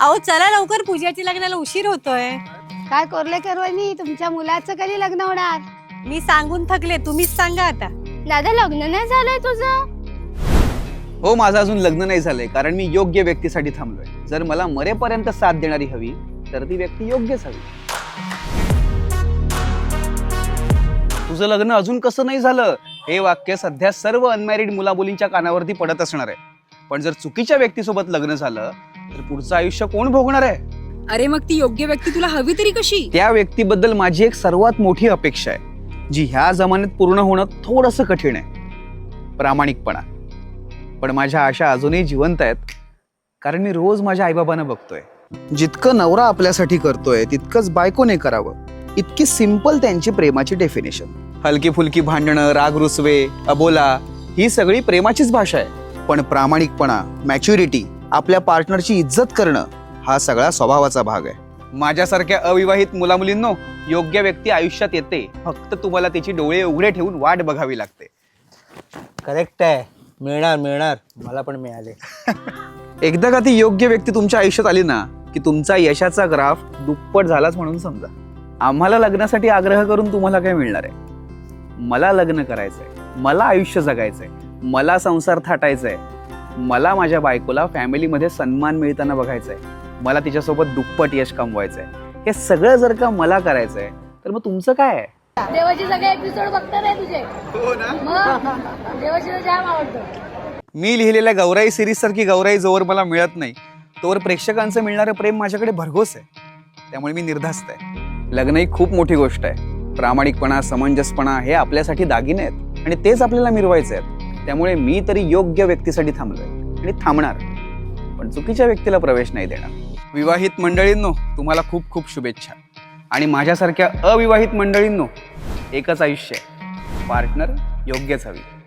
अहो चला लवकर पूजाची लग्नाला उशीर होतोय. काय कोरले करवणी तुमच्या मुलाचं कधी लग्न होणार? मी सांगून थकले तुम्हीच सांगा आता. दादा लग्न नाही झालंय तुझं? हो माझं अजून लग्न नाही झालंय कारण मी योग्य व्यक्तीसाठी थांबलोय. जर मला मरेपर्यंत साथ देणारी हवी तर ती व्यक्ती योग्यच हवी. तुझं लग्न अजून कसं नाही झालं? हे वाक्य सध्या सर्व अनमॅरिड मुलामुलींच्या कानावरती पडत असणार आहे. पण जर चुकीच्या व्यक्तीसोबत लग्न झालं तर पुढचं आयुष्य कोण भोगणार आहे? अरे मग ती योग्य व्यक्ती तुला हवी तरी कशी? त्या व्यक्तीबद्दल माझी एक सर्वात मोठी अपेक्षा आहे जी ह्या जमान्यात पूर्ण होणं थोडंसं कठीण आहे. प्रामाणिकपणा. पण माझ्या आशा अजूनही जिवंत आहेत कारण मी रोज माझ्या आईबाबांना बघतोय. जितकं नवरा आपल्यासाठी करतोय तितकंच बायकोने करावं. इतकी सिंपल त्यांची प्रेमाची डेफिनेशन हलकी फुलकी भांडणं राग रुसवे अबोला ही सगळी प्रेमाचीच भाषा आहे. पण प्रामाणिकपणा मॅच्युरिटी आपल्या पार्टनरची इज्जत करणं हा सगळा स्वभावाचा भाग आहे. माझ्यासारख्या अविवाहित मुलामुलींनो योग्य व्यक्ती आयुष्यात येते. फक्त तुम्हाला तिची डोळे उघडे ठेवून वाट बघावी लागते. करेक्ट आहे. मिळणार मिळणार. मला पण मिळाले. एकदा का ती योग्य व्यक्ती तुमच्या आयुष्यात आली ना की तुमचा यशाचा ग्राफ दुप्पट झालाच म्हणून समजा. आम्हाला लग्नासाठी आग्रह करून तुम्हाला काय मिळणार आहे? मला लग्न करायचंय. मला आयुष्य जगायचंय. मला संसार थाटायचाय. मला माझ्या बायकोला फॅमिलीमध्ये सन्मान मिळताना बघायचंय. मला तिच्यासोबत दुप्पट यश कमवायचंय. हे सगळं जर का मला करायचंय तर मग तुमचं काय आहे? देवाचे सगळे एपिसोड बघता नाही तुझे. मग देवाची जाम आवडतं. मी लिहिलेल्या गौराई सिरीज सारखी गौराई जोवर मला मिळत नाही. तोवर प्रेक्षकांचं मिळणारं प्रेम माझ्याकडे भरघोस आहे. त्यामुळे मी निर्धास्त आहे. लग्न ही खूप मोठी गोष्ट आहे. प्रामाणिकपणा समंजसपणा हे आपल्यासाठी दागिने आहेत. आणि तेच आपल्याला मिरवायचे आहेत त्यामुळे मी तरी योग्य व्यक्तीसाठी थांबलोय आणि थांबणार. पण चुकीच्या व्यक्तीला प्रवेश नाही देणार. विवाहित मंडळींनो तुम्हाला खूप खूप शुभेच्छा. आणि माझ्यासारख्या अविवाहित मंडळींनो एकच आयुष्य आहे. पार्टनर योग्यच हवी.